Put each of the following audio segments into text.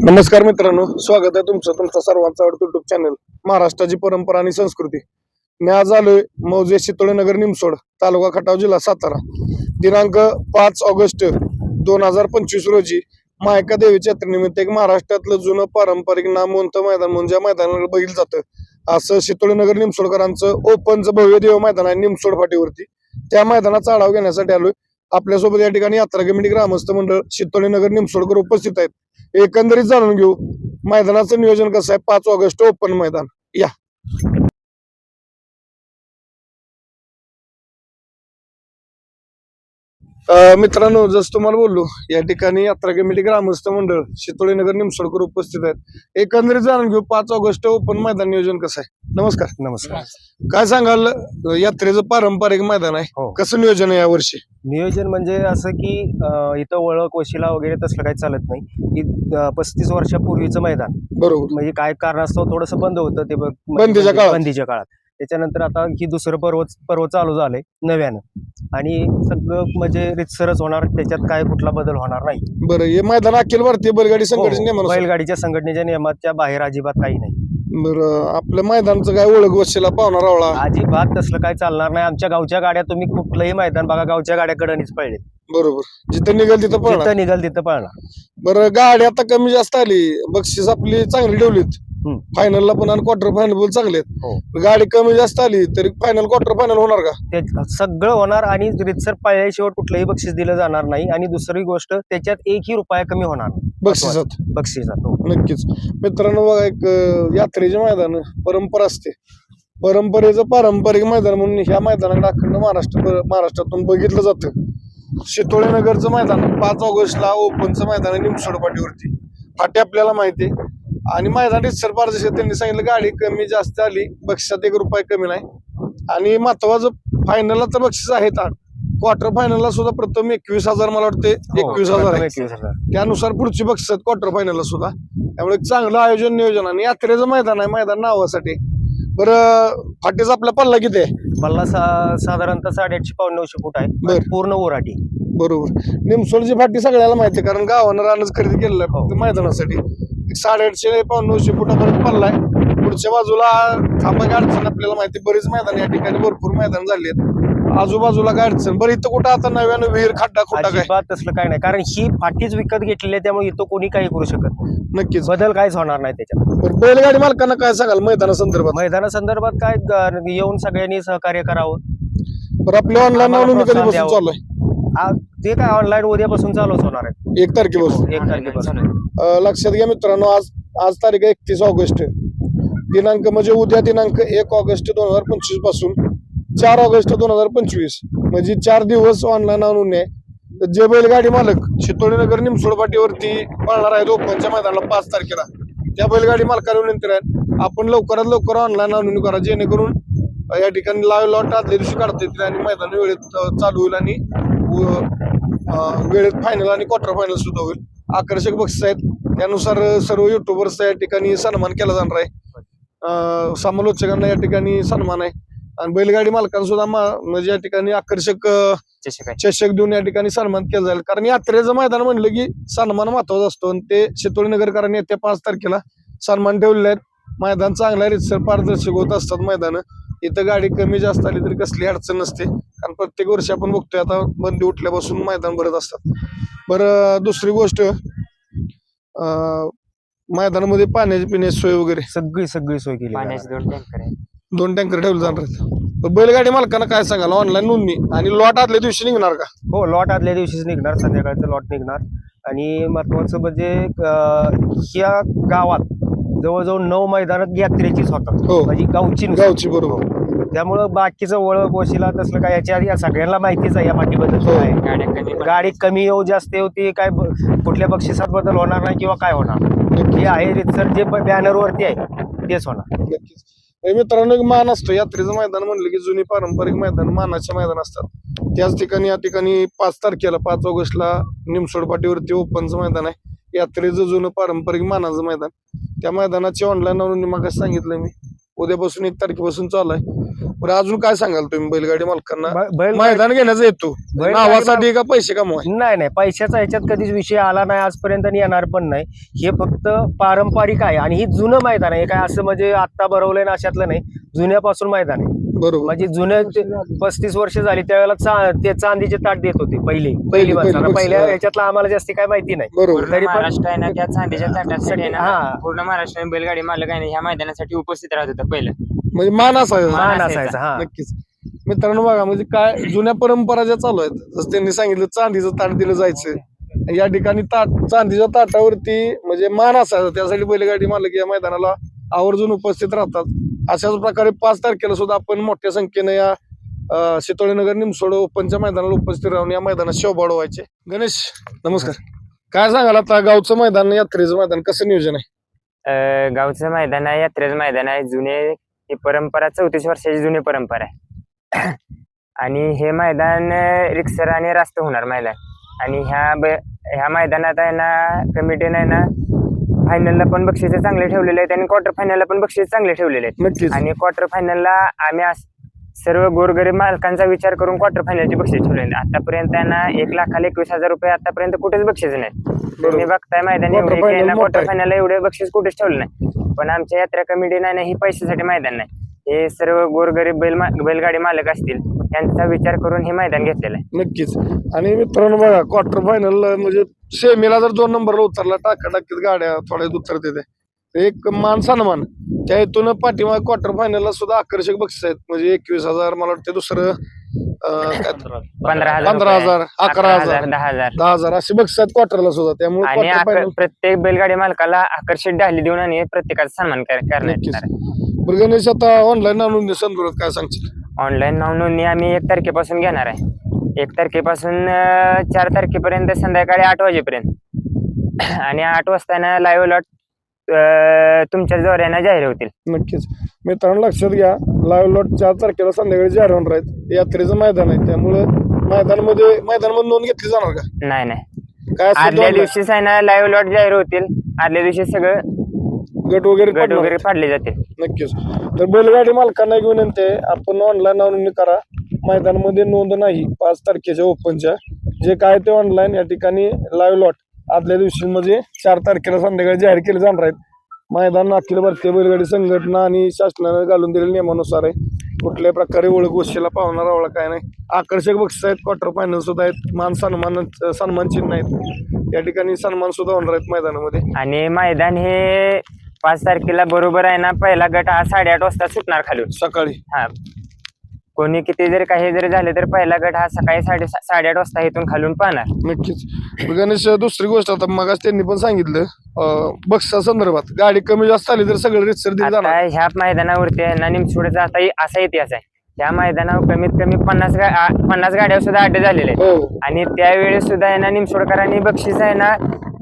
नमस्कार मित्रांनो स्वागत आहे तुमचं तुमचा सर्वांचा आवडतो युट्यूब चॅनल महाराष्ट्राची परंपरा आणि संस्कृती. मी आज आलोय मौजे शितोळेनगर निमसोड तालुका खटाव जिल्हा सातारा. दिनांक पाच ऑगस्ट दोन हजार पंचवीस रोजी मायका देवीच्या यात्रेनिमित्त एक महाराष्ट्रातलं जुनं पारंपरिक नामवंत मैदान म्हणजे या मैदानाला बघितलं जातं असं शितोळेनगर निमसोडकरांचं ओपनचं भव्य देव मैदान आहे निमसोड फाटीवरती. त्या मैदानाचा आढावा घेण्यासाठी आलोय. आपल्यासोबत या ठिकाणी यात्रा कमिटी ग्रामस्थ मंडळ शितोळेनगर निमसोडकर उपस्थित आहेत. एकंदरीत जाणून घेऊ. मैदानाचं नियोजन कसं आहे? पाच ऑगस्ट ओपन मैदान. या. मित्रांनो जसं तुम्हाला बोललो या ठिकाणी यात्रा कमिटी ग्रामस्थ मंडळ शितोळीनगर निमसोडकर उपस्थित आहेत. एकंदरीत जाणून घेऊ पाच ऑगस्ट ओपन मैदान नियोजन कसं आहे? नमस्कार. नमस्कार. काय सांगाल यात्रेचं पारंपरिक मैदान आहे? हो. कसं नियोजन आहे यावर्षी? नियोजन म्हणजे असं की इथं ओळख वशिला वगैरे तसलं काही चालत नाही. पस्तीस वर्षापूर्वीचं मैदान. बरोबर. म्हणजे काय कारणास्तव थोडंसं बंद होतं ते बंदीच्या काळात. बंदीच्या काळात. त्याच्यानंतर आता ही दुसरं पर्व पर्व चालू झालंय नव्यानं. आणि सगळं म्हणजे रितसरच होणार त्याच्यात काय कुठला बदल होणार नाही. बरं हे मैदान अखिल भारतीय बैलगाडी संघटनेच्या हो, बैलगाडीच्या संघटनेच्या नियमाच्या बाहेर अजिबात काही नाही. बरं आपल्या मैदानचं काय ओळख वशिला पाहुणा रावळा? अजिबात तसलं काय चालणार नाही. आमच्या गावच्या गाड्या तुम्ही कुठलंही मैदान बघा गावच्या गाड्याकडनीच पळले बरोबर. जिथं निघेल तिथं पळणार. जिथं निघाल तिथं पळणार. बरं गाडी आता कमी जास्त आली. बक्षीस आपली चांगली ठेवलीत. फायनलला पण आणि क्वार्टर फायनल पण चांगले हो. आहेत गाडी कमी जास्त आली तरी फायनल क्वार्टर फायनल होणार का? ते सगळं होणार आणि रितसर पाळल्याशिवाय कुठलंही बक्षीस दिलं जाणार नाही. आणि दुसरी गोष्ट त्याच्यात एकही रुपया कमी होणार बक्षिसात? बक्षिसात हो. नक्कीच. मित्रांनो बघा एक यात्रेचे मैदान परंपरा असते. परंपरेचं पारंपरिक मैदान म्हणून ह्या मैदानाकडे अखंड महाराष्ट्र महाराष्ट्रातून बघितलं जातं. शितोळे नगरचं मैदान पाच ऑगस्टला ओपनचं मैदान आहे निमसोड फाटी आपल्याला माहिती आहे. आणि मैदान रितसर पारदर्शक त्यांनी सांगितलं गाडी कमी जास्त आली बक्षिसात एक रुपये कमी नाही. आणि महत्वाचं फायनलला तर बक्षीस आहेत. क्वार्टर फायनलला सुद्धा प्रथम एकवीस हजार मला वाटते हो, एकवीस हजार त्यानुसार पुढची बक्षीस आहेत क्वार्टर फायनलला सुद्धा. त्यामुळे चांगलं आयोजन नियोजन आणि यात्रेचं मैदान आहे मैदान नावासाठी. बरं फाटीचा आपला पल्ला किती आहे? सा- साधारणतः साडेआठशे पाऊण नऊशे फूट आहे. पूर्ण ओराटी बरोबर. निमसोडची फाटी सगळ्याला माहिती आहे कारण गावानं रानच खरेदी केलेलं आहे फक्त मैदानासाठी. साडेआठशे पाऊन नऊशे फुटापर्यंत आहे पुढच्या बाजूला थांबाची अडचण आपल्याला माहिती. बरीच मैदान या ठिकाणी भरपूर मैदान झाली आहेत. आजूबाजूला काय अडचण? बरं इथं कुठं आता नव्यानं विहीर खड्डा खुड्डा काय? तसलं काय नाही. कारण ही फाटीच विकत घेतलेली आहे त्यामुळे इथं कोणी काही करू शकत नाही. नक्कीच. बदल काहीच होणार नाही त्याच्यात. बरं, बैलगाडी मालकांना काय सांगाल मैदाना संदर्भात? मैदानासंदर्भात काय ग- येऊन सगळ्यांनी सहकार्य करावं. बरं आपल्या ऑनलाईन आम्हाला नोंदणी प्रोत्साहन कधीपासून द्यावं. चालू आहे. आ- ते काय ऑनलाईन उद्यापासून चालूच होणार आहे. एक तारखेपासून. एक तारखेपासून. अ, लक्षात घ्या मित्रांनो आज आज तारीख एकतीस ऑगस्ट. दिनांक म्हणजे उद्या दिनांक एक ऑगस्ट दोन हजार पंचवीसपासून चार ऑगस्ट दोन हजार पंचवीस. म्हणजे चार दिवस ऑनलाईन आणून आहे. तर जे बैलगाडी मालक शितोळीनगर निमसोड पाटीवरती पळणार आहेत ओपनच्या मैदानाला पाच तारखेला. त्या बैलगाडी मालकाला विनंती आहे. आपण लवकरात लवकर ऑनलाईन नोंदणी करा. जेणेकरून अ, या ठिकाणी लाईव्ह लॉट आदल्या दिवशी काढता येतील आणि मैदान वेळेत अ, चालू होईल आणि वेळेत फायनल आणि क्वार्टर फायनल सुद्धा होईल. आकर्षक बक्षीस आहेत. त्यानुसार सर्व युट्यूबर्सचा या ठिकाणी सन्मान केला जाणार आहे. समालोचकांना या ठिकाणी सन्मान आहे. आणि बैलगाडी मालकांना सुद्धा मा- म्हणजे या ठिकाणी आकर्षक चषक देऊन या ठिकाणी सन्मान केला जाईल. कारण यात्रेचं मैदान म्हणलं की सन्मान महत्त्वाचा असतो. आणि ते शितोळी नगरकरांनी येत्या पाच तारखेला सन्मान ठेवलेले आहेत. मैदान चांगलं आहे. रितसर पारदर्शक होत असतात मैदान. इथं गाडी कमी जास्त आली तरी कसली अडचण नसते. कारण प्रत्येक वर्षी आपण बघतोय आता बंदी उठल्यापासून मैदान भरत असतात. बरं दुसरी गोष्ट अं, मैदानामध्ये पाण्याची पिण्याची सोय वगैरे. सगळी सगळी सोय केली पाण्याचे. दोन टँकर आहेत. दोन टँकर ठेवले जाणार आहेत. तर बैलगाडी मालकांना काय सांगाल? ऑनलाईन नोंदणी. आणि लॉट आदल्या दिवशी निघणार का? हो लॉट आदल्या दिवशीच निघणार. संध्याकाळचं लॉट निघणार. आणि महत्वाचं म्हणजे अं, ह्या गावात जवळजवळ नऊ मैदानात यात्रेचीच होतात. हो. म्हणजे गावची नुसती. गावची बरोबर. त्यामुळं बाकीचं ओळख वशिला तसलं काय याच्या आधी या सगळ्यांना माहितीच आहे या पाठीबद्दल हो. काय. गाड्या कमी पण- गाडी कमी येऊ जास्त येऊ ती काय ब- कुठल्या बक्षिसात बदल होणार नाही किंवा काय होणार. हे आहे रितसर जे बॅनर वरती आहे तेच होणार. नक्कीच. हे मित्रांनो एक मान असतो. यात्रेचं मैदान म्हणलं की जुनी पारंपरिक मैदान मानाचे मैदान असतात. त्याच ठिकाणी या ठिकाणी पाच तारखेला पाच ऑगस्टला निमसोड पाटीवरती ओपनचं मैदान आहे. यात्रेचं जुनं पारंपरिक मानाचं मैदान. त्या मैदानाची ऑनलाईन नोंदणी मग सांगितलं मी. उद्यापासून एक तारखेपासून चालू आहे. बरं अजून काय सांगाल तुम्ही बैलगाडी मालकांना? ब- बैल मैदान घेण्याचा येतो बैलगाडी नावासाठी का पैसे कमवाय? नाही नाही पैशाचा ह्याच्यात कधीच विषय आला नाही आजपर्यंत आणि येणार पण नाही. हे फक्त पारंपरिक आहे आणि ही जुनं मैदान आहे. हे काय असं म्हणजे आत्ता भरवलंय ना अशातलं नाही. जुन्यापासून मैदान आहे. बरोबर. म्हणजे जुने पस्तीस वर्ष झाली त्यावेळेला चा- ते चांदीचे ताट देत होते पहिले. पहिली बक्षीस, पहिल्या हा. ह्याच्यातलं आम्हाला जास्ती काय माहिती नाही. बरोबर. तरी पण- महाराष्ट्र आहे ना त्या चांदीच्या ताटासाठी आहे ना हा. पूर्ण महाराष्ट्र बैलगाडी मालक आहे ना ह्या मैदानासाठी उपस्थित राहत होतं पहिलं. म्हणजे मान असायचा. मान असायचा. हा. नक्कीच. मित्रांनो बघा म्हणजे काय जुन्या परंपरा ज्या चालू आहेत जसं त्यांनी सांगितलं चांदीचं ताट दिलं जायचं. या ठिकाणी ताट चांदीच्या ताटावरती म्हणजे मान असायचा. त्यासाठी बैलगाडी मालक या मैदानाला आवर्जून उपस्थित राहतात. अशाच प्रकारे पाच तारखेला सुद्धा आपण मोठ्या संख्येने या शितोळीनगर निमसोड ओपनच्या मैदानाला उपस्थित राहून या मैदानात शोभा वाढवायचे गणेश नमस्कार. काय सांगाल आता? गावचं मैदान यात्रेचं मैदान कसं नियोजन आहे? गावचं मैदान आहे यात्रेचं मैदान आहे. जुने ही परंपरा चौतीस वर्षाची जुनी परंपरा आहे. आणि हे मैदान रिक्सर आणि रास्त होणार मैदान. आणि ह्या ब- ह्या मैदानात आहे ना कमिटीने ना फायनलला पण बक्षीस चांगले ठेवलेले आहेत आणि क्वार्टर फायनलला पण बक्षीस चांगले ठेवलेले आहेत. आणि क्वार्टर फायनलला आम्ही सर्व गोरगरीब मालकांचा विचार करून क्वार्टर फायनलचे बक्षीस ठेवले आतापर्यंत त्यांना एक लाखाला एकवीस हजार रुपये आतापर्यंत कुठेच बक्षीस नाही तुम्ही बघताय मैदान क्वार्टर आहे. फायनलला एवढे बक्षीस कुठेच ठेवलं नाही पण आमच्या यात्रा कमिटी नाही ही पैशासाठी मैदान नाही. हे सर्व गोरगरीब बैल मा- बैलगाडी मालक असतील त्यांचा विचार करून हे मैदान घेतलेलं आहे. नक्कीच. आणि मित्रांनो बघा क्वार्टर फायनल म्हणजे सेमीला जर दोन नंबरला उतरला टाका टाकीत गाड्या थोड्या उतरते ते एक मान सन्मान. त्या हेतून पाठीमागे क्वार्टर फायनलला सुद्धा आकर्षक बक्षीस आहेत. म्हणजे एकवीस हजार मला वाटतं दुसरं पंधरा हजार. पंधरा रुपये, हजार अकरा हजार दहा हजार. दहा हजार. असे बक्षीस आहेत क्वार्टरला सुद्धा. त्यामुळे आणि आक- प्रत्येक बैलगाडी मालकाला आकर्षित डाली देऊन आणि प्रत्येकाचा सन्मान कर- करण्यात नक्कीच. येणार. आहे बरं गणेश आता ऑनलाईन आणून संदर्भात काय सांगशील? ऑनलाईन नाव नोंदणी आम्ही एक तारखेपासून घेणार आहे. एक तारखेपासून अं, चार तारखेपर्यंत संध्याकाळी आठ वाजेपर्यंत. आणि आठ वाजता ना लाईव्ह लॉट तुमच्या जोऱ्यानं जाहीर होतील. नक्कीच. मित्रांनो लक्षात घ्या लाईव्ह लॉट चार तारखेला संध्याकाळी जाहीर होणार आहेत. यात्रेचं मैदान आहे त्यामुळे मैदानामध्ये मैदानामध्ये नोंद घेतली जाणार का? नाही नाही. काय आदल्या online? दिवशीच आहे ना लाईव्ह लॉट जाहीर होतील. आदल्या दिवशी सगळं गट वगैरे गट पडणार. वगैरे. फाडले जातील. नक्कीच. तर बैलगाडी मालकांना एक विनंती आहे आपण ऑनलाईन नोंदणी करा. मैदानामध्ये नोंद नाही. पाच तारखेच्या ओपनच्या जे काय ते ऑनलाईन या ठिकाणी लाईव्ह लॉट आदल्या दिवशी म्हणजे चार तारखेला संध्याकाळी जाहीर केले जाणार आहेत. मैदान अखिल भारतीय बैलगाडी संघटना आणि शासनाने घालून दिलेल्या नियमानुसार आहे. कुठल्याही प्रकारे ओळख गोष्टीला पावणार आवळा काय नाही. आकर्षक बक्षीस आहेत क्वार्टर फायनल सुद्धा आहेत. मान सन्मान सन्मान चिन्ह आहेत. या ठिकाणी सन्मान सुद्धा होणार आहेत मैदानामध्ये. आणि मैदान हे पाच तारखेला बरोबर आहे ना? पहिला गट हा साडेआठ वाजता सुटणार खालून सकाळी. हा. कोणी किती जरी काही जरी झाले तर पहिला गट हा सकाळी साडे साडेआठ वाजता इथून खालून पाहणार. नक्कीच. गणेश दुसरी गोष्ट आता मग त्यांनी पण सांगितलं अं, बक्षिसा संदर्भात. गाडी कमी जास्त आली तर सगळं रितसर दिली जाणार. ह्या मैदानावरती आहे ना निमसोडचा आता असा इतिहास आहे. ह्या मैदानावर कमीत कमी पन्नास गा आ- पन्नास गाड्या सुद्धा अड्डे झालेले आहेत. हो. आणि त्यावेळेस सुद्धा आहे ना निमसोडकरांनी बक्षीस आहे ना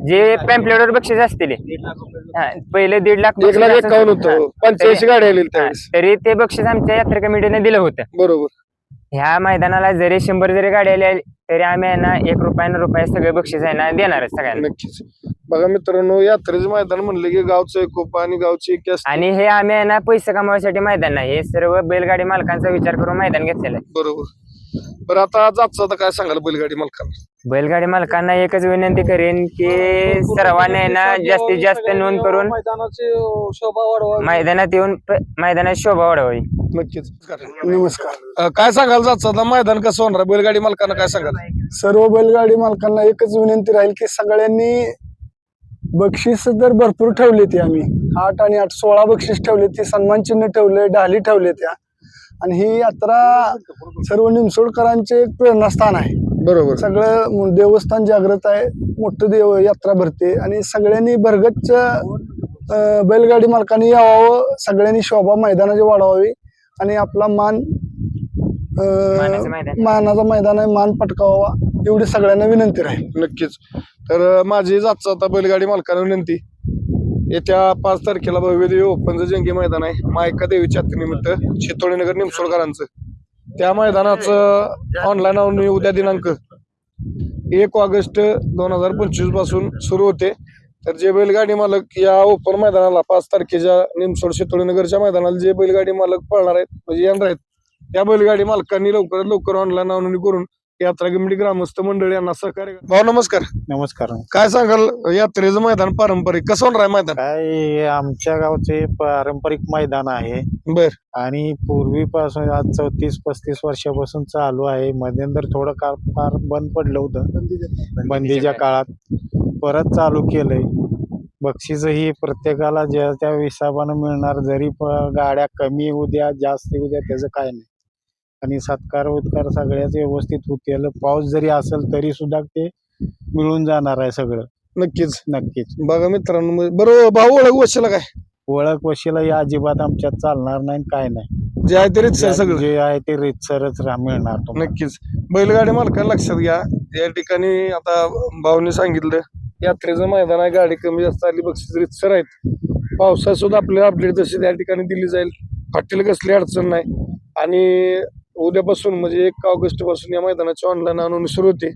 जे पॅम्पलेटवर बक्षीस असतील. हा, पहिले दीड लाख एक बक्षीस लाख असं- एकावन्न होतं. पंच्याऐंशी तरी- हा, त्यावेळेस ते बक्षीस आमच्या यात्रा कमिटीने दिलं होतं. बरोबर. ह्या मैदानाला जरी शंभर जरी गाड्या आल्या तरी आम्ही आहे ना एक रुपयानं रुपये सगळे बक्षीस आहे ना देणारच सगळ्यांना. नक्कीच. बघा मित्रांनो यात्रेचं मैदान म्हणलं की गावचं एकोपा आणि गावची एक असते. आणि हे आम्ही आहे ना पैसे कमवायसाठी मैदान नाही. हे सर्व बैलगाडी मालकांचा विचार करून मैदान घेतलेलं आहे. बरोबर. बरं आता जातचं आता काय सांगाल बैलगाडी मालकांना? बैलगाडी मालकांना एकच विनंती करेन की सर्वांनी आहे ना जास्तीत जास्त नोंद करून मैदानाची शोभा वाढवा मैदानात येऊन प- मैदानात शोभा वाढवावी. नक्कीच. नमस्कार. अं, काय सांगाल जातचं आता मैदान कसं होणार? आहे? बैलगाडी मालकांना काय सांगाल? सर्व बैलगाडी मालकांना एकच विनंती राहील की सगळ्यांनी बक्षीस तर भरपूर ठेवले ते आम्ही. आठ आणि आठ सोळा बक्षीस ठेवले ते सन्मान चिन्ह ठेवले ढाली ठेवले त्या. आणि ही यात्रा सर्व निमसोडकरांचे एक प्रेरणास्थान आहे. बरोबर. सगळं देवस्थान जागृत आहे मोठं देव यात्रा भरते आणि सगळ्यांनी भरगच्च बैलगाडी मालकांनी यावं सगळ्यांनी शोभा मैदानाची वाढवावी आणि आपला मान मानाचं मैदान. मानाचा मैदान आहे मान पटकावा एवढी सगळ्यांना विनंती राहील. नक्कीच. तर माझी जातचं आता बैलगाडी मालकांना विनंती. येत्या पाच तारखेला भव्य देवी ओपनचं जंगी मैदान आहे. मायका देवीच्या निमित्त चितोळीनगर निमसोडकरांचं. त्या मैदानाचं ऑनलाईन नोंदणी उद्या दिनांक एक ऑगस्ट दोन हजार पंचवीसपासून सुरू होते. तर जे बैलगाडी मालक या ओपन मैदानाला पाच तारखेच्या निमसोड चितोळीनगरच्या मैदानाला जे बैलगाडी मालक पळणार आहेत म्हणजे येणार आहेत त्या बैलगाडी मालकांनी लवकरात लवकर ऑनलाईन नोंदणी करून यात्रा कमिटी ग्रामस्थ मंडळी यांना सहकार्य करा. भाऊ नमस्कार. नमस्कार. काय सांगाल यात्रेचं मैदान पारंपरिक कसं होणार आहे मैदान? काय हे आमच्या गावचे पारंपरिक मैदान आहे. बर. आणि पूर्वीपासून आज चौतीस पस्तीस वर्षापासून चालू आहे. मध्यंतर थोडं काळ फार बंद पडलं होतं. बंदीच्या काळात. परत चालू केलंय. बक्षीसही प्रत्येकाला ज्या त्या हिसाबानं मिळणार जरी प गाड्या कमी येऊ द्या जास्त येऊ द्या त्याचं काय नाही. आणि सत्कार उत्कार सगळ्याच व्यवस्थित होतील पाऊस जरी असेल तरी सुद्धा ते मिळून जाणार आहे सगळं. नक्कीच. नक्कीच. बघा मित्रांनो मग- बरोबर भाऊ ओळख वशीला काय? ओळख वशिला या अजिबात आमच्यात चालणार नाही काय नाही. जे आहे ते रीतसर सगळं. जे आहे ते रितसरच रा- मिळणार तुम्हाला. नक्कीच. बैलगाडी मालकांना लक्षात घ्या. या ठिकाणी आता भाऊनी सांगितलं यात्रेचं मैदान आहे गाडी कमी जास्त आली बक्षीस रितसर आहेत. पावसात सुद्धा आपल्याला अपडेट तशी त्या ठिकाणी दिली जाईल. हॉटेल कसली अडचण नाही. आणि उद्यापासून म्हणजे एक ऑगस्टपासून या मैदानाची ऑनलाईन नोंदणी सुरू होते.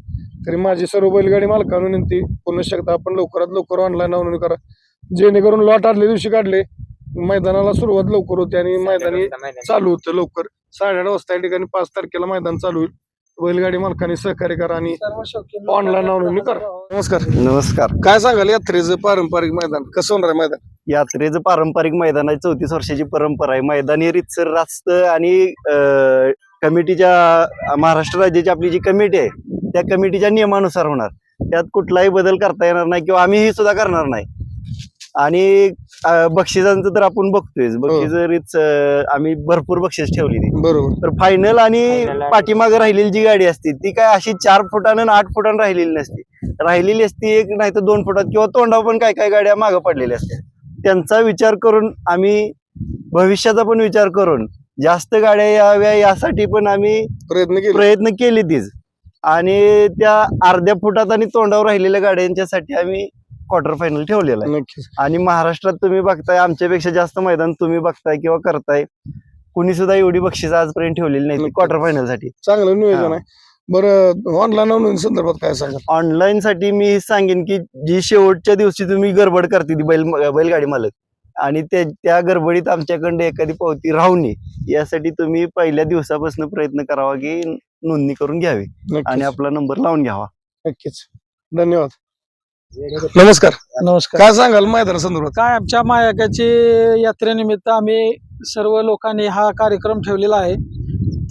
तरी माझी सर्व बैलगाडी मालकांना विनंती पुन्हा शकता आपण लवकरात लवकर ऑनलाईन नोंदणी करा. जेणेकरून लॉट आदल्या दिवशी काढले मैदानाला सुरुवात लवकर होते आणि मैदानी चालू होतं लवकर. साडेआठ वाजता या ठिकाणी पाच तारखेला मैदान चालू होईल. बैलगाडी मालकांनी सहकार्य करा आणि ऑनलाईन नोंदणी करा. नमस्कार. नमस्कार. काय सांगाल यात्रेचं पारंपरिक मैदान? कसं होणार आहे मैदान? यात्रेचं पारंपरिक मैदान आहे. चौतीस वर्षाची परंपरा आहे. मैदानी रितसर रास्त आणि अं, कमिटीच्या महाराष्ट्र राज्याची आपली जी कमिटी आहे त्या कमिटीच्या नियमानुसार होणार. त्यात कुठलाही बदल करता येणार नाही किंवा आम्हीही सुद्धा करणार नाही. आणि बक्षिसांचं तर आपण बघतोय बक्षीस रीत आम्ही भरपूर बक्षीस ठेवलेली. बरोबर. तर फायनल आणि- पाठीमागे राहिलेली जी गाडी असते ती काय अशी चार फुटानं आणि आठ फुटानं राहिलेली नसते. राहिलेली असती एक नाही तर दोन फुटात किंवा तोंडावर पण काय काय गाड्या मागं पडलेल्या असतात. त्यांचा विचार करून आम्ही भविष्याचा पण विचार करून जास्त गाड्या याव्या यासाठी पण आम्ही प्रयत्न केले. प्रयत्न केले तीच. आणि त्या अर्ध्या फुटात आणि तोंडावर राहिलेल्या गाड्यांच्यासाठी आम्ही क्वार्टर फायनल ठेवलेलं आहे. नक्कीच. आणि महाराष्ट्रात तुम्ही बघताय आमच्यापेक्षा जास्त मैदान तुम्ही बघताय किंवा करताय कुणी सुद्धा एवढी बक्षीस आजपर्यंत ठेवलेली नाही. क्वार्टर फायनलसाठी. चांगलं नियोजन हा. आहे. बरं ऑनलाईन नोंदणी संदर्भात काय सांगाल? ऑनलाईन साठी मी सांगेन की जी शेवटच्या दिवशी तुम्ही गडबड करते ती बैल बैलगाडी मालक. आणि त्या त्या गडबडीत आमच्याकडे एखादी पावती राहू नये यासाठी तुम्ही पहिल्या दिवसापासून प्रयत्न करावा की नोंदणी करून घ्यावी. आणि आपला नंबर लावून घ्यावा. नक्कीच. धन्यवाद. नमस्कार. नमस्कार. काय सांगाल मैदाना संदर्भात? काय आमच्या मायाकाची यात्रेनिमित्त आम्ही सर्व लोकांनी हा कार्यक्रम ठेवलेला आहे.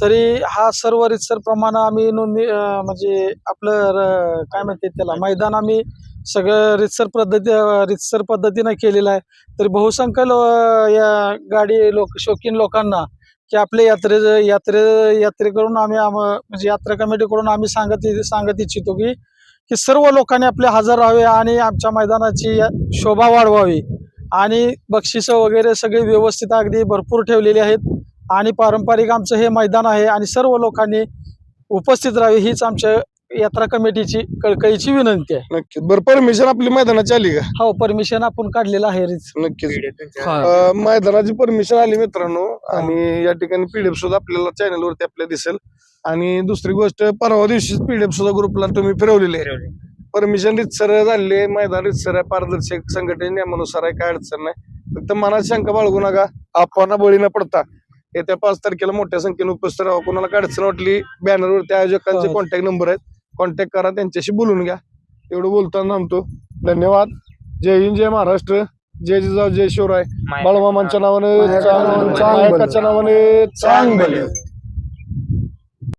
तरी हा सर्व रितसर प्रमाणे आम्ही नोंदणी म्हणजे आपलं काय म्हणते त्याला मैदान आम्ही सगळं रितसर पद्धती रितसर पद्धतीनं केलेलं आहे. तरी बहुसंख्य लो या गाडी लोक शौकीन लोकांना की आपल्या यात्रे यात्रे यात्रेकडून आम्ही आम म्हणजे यात्रा कमिटीकडून आम्ही सांगत सांगत इच्छितो की की सर्व लोकांनी आपले हजर राहावे आणि आमच्या मैदानाची या- शोभा वाढवावी. आणि बक्षिसं वगैरे सगळे व्यवस्थित अगदी भरपूर ठेवलेली आहेत. आणि पारंपरिक आमचं हे मैदान आहे आणि सर्व लोकांनी उपस्थित राहावे हीच आमच्या यात्रा कमिटीची कळकळीची विनंती आहे. नक्कीच. बरं परमिशन आपली मैदानाची आली का? हो परमिशन आपण काढलेलं आहे रीच. नक्कीच. अं, मैदानाची परमिशन आली मित्रांनो आणि या ठिकाणी पीडीएफ सुद्धा आपल्याला चॅनल वरती आपल्याला दिसेल. आणि दुसरी गोष्ट परवा दिवशी पीडीएफ सुद्धा ग्रुपला तुम्ही फिरवलेले. आहे परमिशन रितसर झालेली आहे मैदान रितसर आहे पारदर्शक संघटने नियमानुसार आहे काय अडचण नाही. फक्त मनात शंका बाळगू नका आपण बळी न पडता. येत्या पाच तारखेला मोठ्या संख्येने उपस्थित राहा कोणाला काय अडचण वाटली बॅनरवरती आयोजकांचे हो. कॉन्टॅक्ट नंबर आहेत. कॉन्टॅक्ट करा त्यांच्याशी बोलून घ्या. एवढं बोलताना थांबतो धन्यवाद. जय हिंद जय महाराष्ट्र. जय जिजाऊ जय शिवराय. बाळमामांच्या नावाने नावाने चांग.